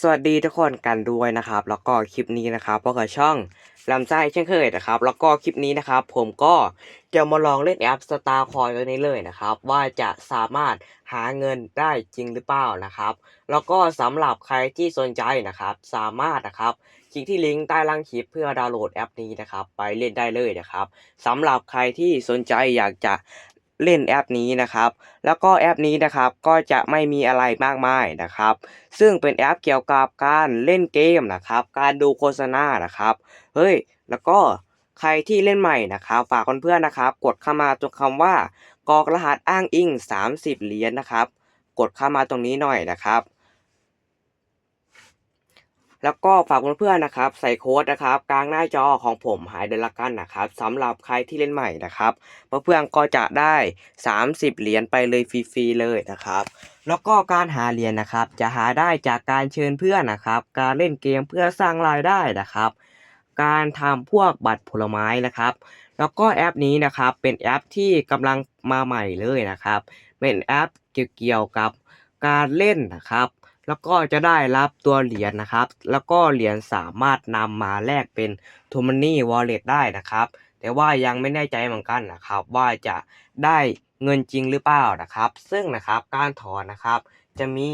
สวัสดีทุกคนกันด้วยนะครับ แล้วก็คลิปนี้นะครับพวกเราช่องลำไส้เช่นเคยนะครับ แล้วก็คลิปนี้นะครับ ผมก็จะมาลองเล่นแอป Star Coin ตัวนี้เลยนะครับ ว่าจะสามารถหาเงินได้จริงหรือเปล่านะครับ แล้วก็สำหรับใครที่สนใจนะครับ สามารถนะครับคลิกที่ลิงก์ใต้ล่างคลิปเพื่อดาวน์โหลดแอปนี้นะครับ ไปเล่นได้เลยนะครับสำหรับใครที่สนใจอยากจะ เล่นแอปนี้นะครับ แล้วก็แอปนี้นะครับก็จะไม่มีอะไรมากมายนะครับ ซึ่งเป็นแอปเกี่ยวกับการเล่นเกมนะครับ การดูโฆษณานะครับ เฮ้ย แล้วก็ใครที่เล่นใหม่นะครับ ฝากเพื่อนๆนะครับ กดเข้ามาตรงคำว่ากรอกรหัสอ้างอิง 30 เหรียญนะครับ กดเข้ามาตรงนี้หน่อยนะครับ แล้วก็ฝากเพื่อนๆนะครับ ใส่โค้ดนะครับ กลางหน้าจอของผมหายเดอนละกันนะครับสำหรับใครที่เล่นใหม่นะครับเพื่อนๆก็จะได้ 30 เหรียญไปเลยฟรีๆเลยนะครับแล้วก็การหาเหรียญนะครับ จะหาได้จากการเชิญเพื่อนนะครับ การเล่นเกมเพื่อสร้างรายได้นะครับ การทำพวกบัตรผลไม้นะครับแล้วก็แอปนี้นะครับเป็นแอปที่กำลังมาใหม่เลยนะครับ เป็นแอปเกี่ยวกับการเล่นนะครับ แล้วก็จะได้รับตัวเหรียญนะครับ แล้วก็เหรียญสามารถนำมาแลกเป็น t o m o n e y Wallet ได้นะครับ แต่ว่ายังไม่แน่ใจเหมือนกันนะครับ ว่าจะได้เงินจริงหรือเปล่านะครับ ซึ่งนะครับการถอนนะครับ จะมี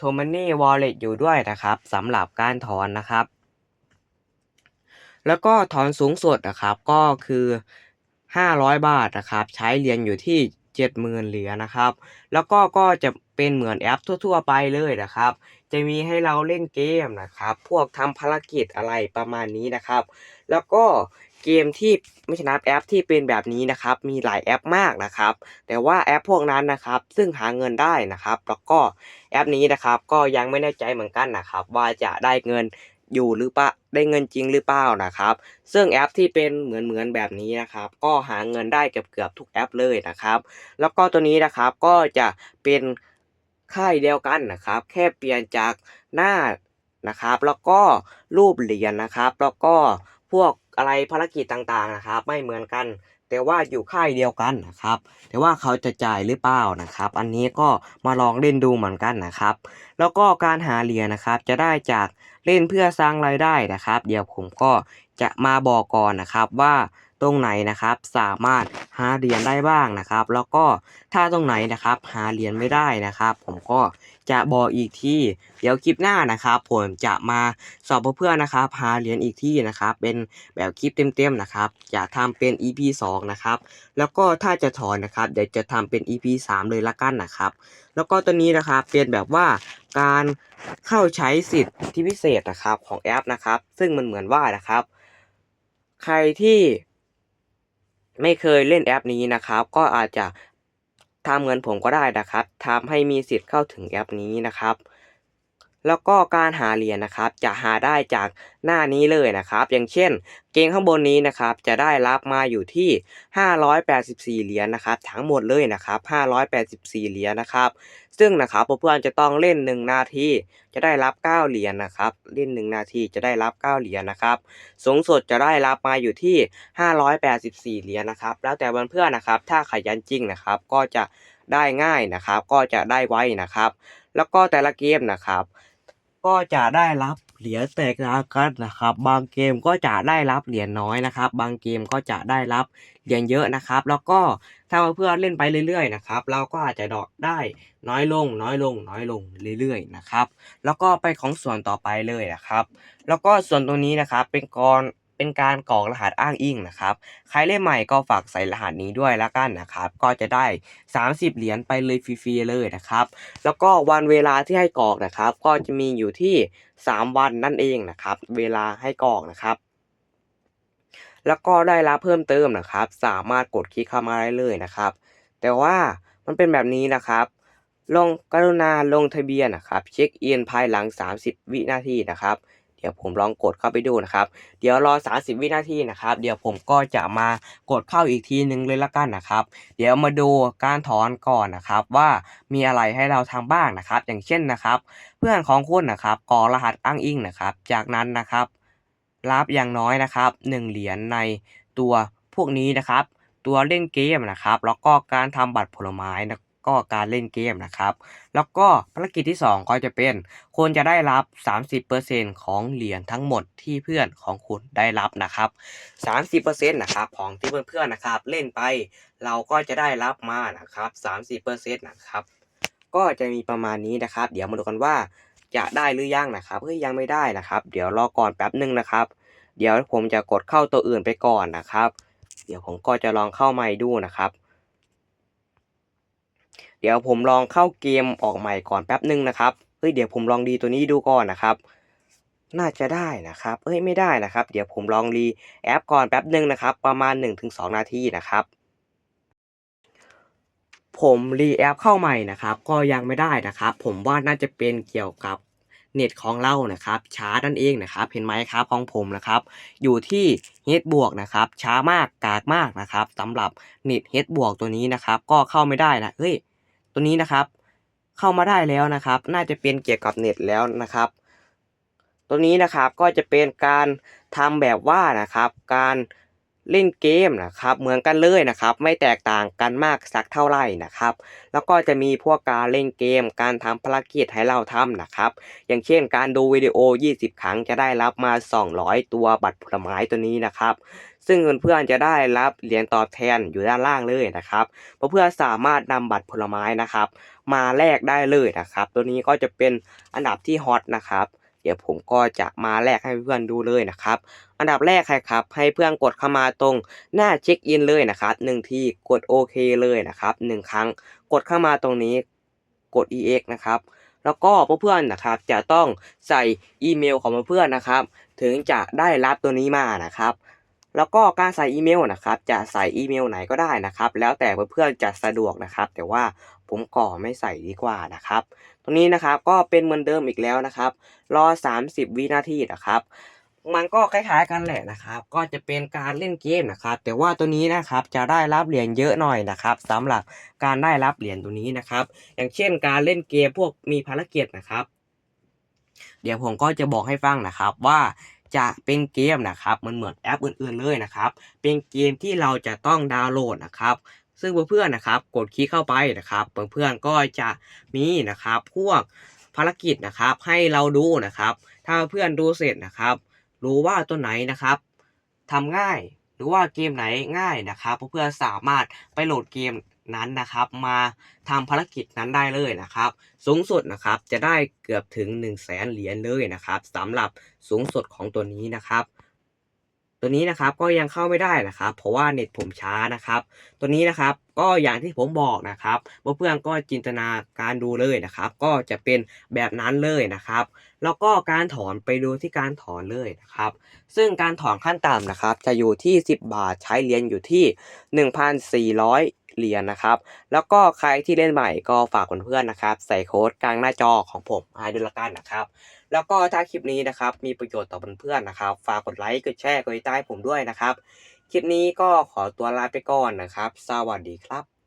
t o m o n e y Wallet อยู่ด้วยนะครับสำหรับการถอนนะครับ แล้วก็ถอนสูงสุดนะครับก็คือ 500 บาทนะครับ ใช้เหรียญอยู่ที่ 70,000 เหรียญนะครับ แล้วก็ก็จะเป็นเหมือนแอปทั่ว ๆ ไปเลยนะครับ จะมีให้เราเล่นเกมนะครับ พวกทำภารกิจอะไรประมาณนี้นะครับ แล้วก็เกมที่ไม่ใช่นับแอปที่เป็นแบบนี้นะครับ มีหลายแอปมากนะครับ แต่ว่าแอปพวกนั้นนะครับ ซึ่งหาเงินได้นะครับ แล้วก็แอปนี้นะครับ ก็ยังไม่แน่ใจเหมือนกันนะครับ ว่าจะได้เงิน อยู่หรือปล่าได้เงินจริงหรือเปล่านะครับ ซึ่งแอปที่เป็นเหมือนเหมือนแบบนี้นะครับ ก็หาเงินได้เกือบเกือบทุกแอปเลยนะครับ แล้วก็ตัวนี้นะครับก็จะเป็นค่ายเดียวกันนะครับ แค่เปลี่ยนจากหน้านะครับ แล้วก็รูปเหรียญนะครับ แล้วก็พวกอะไรภารกิจต่างๆนะครับ ไม่เหมือนกัน แต่ว่าอยู่ค่ายเดียวกันนะครับ แต่ว่าเขาจะจ่ายหรือเปล่านะครับ อันนี้ก็มาลองเล่นดูเหมือนกันนะครับ แล้วก็การหาเหรียญนะครับจะได้จาก เล่นเพื่อสร้างรายได้นะครับ เดี๋ยวผมก็จะมาบอกก่อนนะครับว่า ตรงไหนนะครับ สามารถหาเหรียญได้บ้างนะครับ แล้วก็ถ้าตรงไหนนะครับ หาเหรียญไม่ได้นะครับ ผมก็จะบอกอีกที่เดี๋ยวคลิปหน้านะครับ ผมจะมาสอบเพื่อนๆนะครับ หาเหรียญอีกที่นะครับ เป็นแบบคลิปเต็มๆนะครับ จะทำเป็น EP 2นะครับแล้วก็ถ้าจะถอนนะครับเดี๋ยวจะทำเป็น EP 3 เลยละกันนะครับ แล้วก็ตัวนี้นะครับเป็นแบบว่าการเข้าใช้สิทธิพิเศษนะครับของแอปนะครับ ซึ่งมันเหมือนว่านะครับ ใครที่ ไม่เคยเล่นแอปนี้นะครับ ก็อาจจะทำเงินผมก็ได้นะครับทำให้มีสิทธิ์เข้าถึงแอปนี้นะครับ แล้วก็การหาเหรียญนะครับ จะหาได้จากหน้านี้เลยนะครับ อย่างเช่น เกมข้างบนนี้นะครับ จะได้รับมาอยู่ที่ 584 เหรียญนะครับ ทั้งหมดเลยนะครับ 584 เหรียญนะครับ ซึ่งนะครับเพื่อนๆจะต้องเล่น 1 นาที จะได้รับ 9 เหรียญนะครับ เล่น 1 นาทีจะได้รับ 9 เหรียญนะครับ สูงสุดจะได้รับมาอยู่ที่ 584 เหรียญนะครับ แล้วแต่เพื่อนๆนะครับ ถ้าขยันจริงนะครับ ก็จะได้ง่ายนะครับ ก็จะได้ไวนะครับ แล้วก็แต่ละเกมนะครับ ก็จะได้รับเหรียญแตกต่างกันนะครับ บางเกมก็จะได้รับเหรียญน้อยนะครับ บางเกมก็จะได้รับเหรียญเยอะนะครับ แล้วก็ถ้าเพื่อนเล่นไปเรื่อยๆนะครับ เราก็อาจจะดอกได้น้อยลง น้อยลง น้อยลงเรื่อยๆนะครับ แล้วก็ไปของส่วนต่อไปเลยนะครับ แล้วก็ส่วนตรงนี้นะครับเป็นกร เป็นการกรอกรหัสอ้างอิงนะครับ ใครเล่นใหม่ก็ฝากใส่รหัสนี้ด้วยละกันนะครับ ก็จะได้ 30 เหรียญไปเลยฟรีๆเลยนะครับ แล้วก็วันเวลาที่ให้กรอกนะครับ ก็จะมีอยู่ที่ 3 วันนั่นเองนะครับ เวลาให้กรอกนะครับแล้วก็ได้รับเพิ่มเติมนะครับ สามารถกดคลิกเข้ามาได้เลยนะครับ แต่ว่ามันเป็นแบบนี้นะครับ ลงกรุณาลงทะเบียนนะครับ เช็คอินภายหลัง 30 วินาทีนะครับ เดี๋ยวผมลองกดเข้าไปดูนะครับ เดี๋ยวรอ 30 วินาทีนะครับ เดี๋ยวผมก็จะมากดเข้าอีกทีนึงเลยละกันนะครับ เดี๋ยวมาดูการถอนก่อนนะครับว่ามีอะไรให้เราทำบ้างนะครับ อย่างเช่นนะครับ เพื่อนของคุณนะครับกรอรหัสอ้างอิงนะครับ จากนั้นนะครับ รับอย่างน้อยนะครับ1เหรียญในตัวพวกนี้นะครับ ตัวเล่นเกมนะครับ แล้วก็การทำบัตรผลไม้นะ ก็การเล่นเกมนะครับ แล้วก็ภารกิจที่ 2 ก็จะเป็นคุณจะได้รับ 30%ของเหรียญทั้งหมดที่เพื่อนของคุณได้รับนะครับ 30%นะครับของที่เพื่อนๆนะครับ เล่นไปเราก็จะได้รับมานะครับ 30%นะครับก็จะมีประมาณนี้นะครับ เดี๋ยวมาดูกันว่าจะได้หรือยังนะครับเฮ้ยยังไม่ได้นะครับ เดี๋ยวรอก่อนแป๊บหนึ่งนะครับ เดี๋ยวผมจะกดเข้าตัวอื่นไปก่อนนะครับ เดี๋ยวผมก็จะลองเข้าใหม่ดูนะครับ เดี๋ยวผมลองเข้าเกมออกใหม่ก่อนแป๊บหนึ่งนะครับเฮ้ยเดี๋ยวผมลองดีตัวนี้ดูก่อนนะครับ น่าจะได้นะครับเอ้ยไม่ได้นะครับ เดี๋ยวผมลองรีแอปก่อนแป๊บหนึ่งนะครับ ประมาณ 1-2 นาทีนะครับ ผมรีแอปเข้าใหม่นะครับ ก็ยังไม่ได้นะครับ ผมว่าน่าจะเป็นเกี่ยวกับเน็ตของเรานะครับ ช้านั่นเองนะครับ เห็นไหมครับของผมนะครับ อยู่ที่ h บวกนะครับ ช้ามากกากมากนะครับสำหรับเน็ต h บวกตัวนี้นะครับ ก็เข้าไม่ได้นะเฮ้ย ตัวนี้นะครับ เข้ามาได้แล้วนะครับ น่าจะเป็นเกี่ยวกับเน็ตแล้วนะครับ ตัวนี้นะครับก็จะเป็นการทำแบบว่านะครับ การ เล่นเกมนะครับเหมือนกันเลยนะครับ ไม่แตกต่างกันมากสักเท่าไหร่นะครับ แล้วก็จะมีพวกการเล่นเกมการทำภารกิจให้เราทำนะครับ อย่างเช่นการดูวิดีโอ 20 ครั้งจะได้รับมา 200 ตัวบัตรผลไม้ตัวนี้นะครับ ซึ่งเพื่อนๆจะได้รับเหรียญตอบแทนอยู่ด้านล่างเลยนะครับเพื่อสามารถนำบัตรผลไม้นะครับ มาแลกได้เลยนะครับ ตัวนี้ก็จะเป็นอันดับที่ฮอตนะครับ เดี๋ยวผมก็จะมาแลกให้เพื่อนดูเลยนะครับ อันดับแรกใครครับ ให้เพื่อนกดเข้ามาตรงหน้าเช็คอินเลยนะครับหนึ่งทีกดโอเคเลยนะครับหนึ่งครั้ง กดเข้ามาตรงนี้กด ex นะครับแล้วก็เพื่อนๆนะครับจะต้องใส่อีเมลของเพื่อนนะครับ ถึงจะได้รับตัวนี้มานะครับ แล้วก็การใส่อีเมลนะครับ จะใส่อีเมลไหนก็ได้นะครับ แล้วแต่เพื่อนๆจะสะดวกนะครับ แต่ว่าผมก่อไม่ใส่ดีกว่านะครับ ตรงนี้นะครับก็เป็นเหมือนเดิมอีกแล้วนะครับ รอ 30 วินาทีนะครับ มันก็คล้ายๆกันแหละนะครับ ก็จะเป็นการเล่นเกมนะครับ แต่ว่าตัวนี้นะครับจะได้รับเหรียญเยอะหน่อยนะครับสำหรับการได้รับเหรียญตัวนี้นะครับ อย่างเช่นการเล่นเกมพวกมีภารกิจนะครับ เดี๋ยวผมก็จะบอกให้ฟังนะครับว่า จะเป็นเกมนะครับมันเหมือนแอปอื่นๆเลยนะครับเป็นเกมที่เราจะต้องดาวน์โหลดนะครับซึ่งเพื่อนๆนะครับกดคลิกเข้าไปนะครับเพื่อนๆก็จะมีนะครับพวกภารกิจนะครับให้เราดูนะครับ ถ้าเพื่อนดูเสร็จนะครับ รู้ว่าตัวไหนนะครับทำง่ายหรือว่าเกมไหนง่ายนะครับเพื่อนๆสามารถไปโหลดเกม นั้นนะครับ มาทำภารกิจนั้นได้เลยนะครับ สูงสุดนะครับจะได้เกือบถึง 1 0 0 0 0แสนเหรียญเลยนะครับสำหรับสูงสุดของตัวนี้นะครับ ตัวนี้นะครับก็ยังเข้าไม่ได้นะครับ เพราะว่าเน็ตผมช้านะครับ ตัวนี้นะครับก็อย่างที่ผมบอกนะครับเพื่อนๆก็จินตนาการดูเลยนะครับ ก็จะเป็นแบบนั้นเลยนะครับ แล้วก็การถอนไปดูที่การถอนเลยนะครับ ซึ่งการถอนขั้นต่ำนะครับ จะอยู่ที่ 10 บาทใช้เหรียญอยู่ที่ 1,400เหรียญนะครับ แล้วก็ใครที่เล่นใหม่ก็ฝากเพื่อนๆนะครับ ใส่โค้ดกลางหน้าจอของผมให้ด้วยละกันนะครับ แล้วก็ถ้าคลิปนี้นะครับมีประโยชน์ต่อเพื่อนๆนะครับ ฝากกดไลค์กดแชร์กดติดตามผมด้วยนะครับ คลิปนี้ก็ขอตัวลาไปก่อนนะครับ สวัสดีครับ